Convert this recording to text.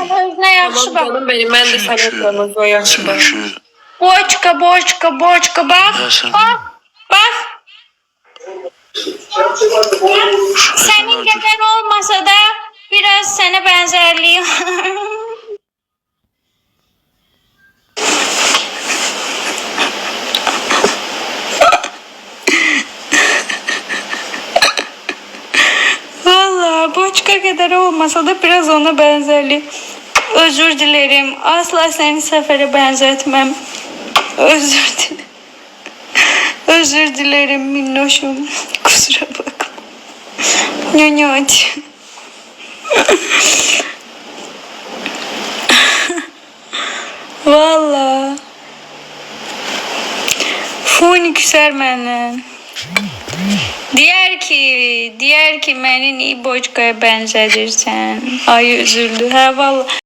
Sən özünə yaxşı bax. canım benim ben de sana kırmızı o yaşlı. Çünkü Boçka, boçka, boçka? Bax, bax. şu Sənin kadar olmasa da biraz sənə bənzərliyim. Boçka kadar olmasa da biraz ona benzerli. Özür dilerim. Asla seni sefere benzetmem. Özür dilerim. Özür dilerim minnoşum. Kusura bakma. Nyonyoç. Valla. Funi küser məndən. Deyər ki, deyər ki, məni niyə boçkaya bənzədirsən? Ay üzüldü. Hə, valla.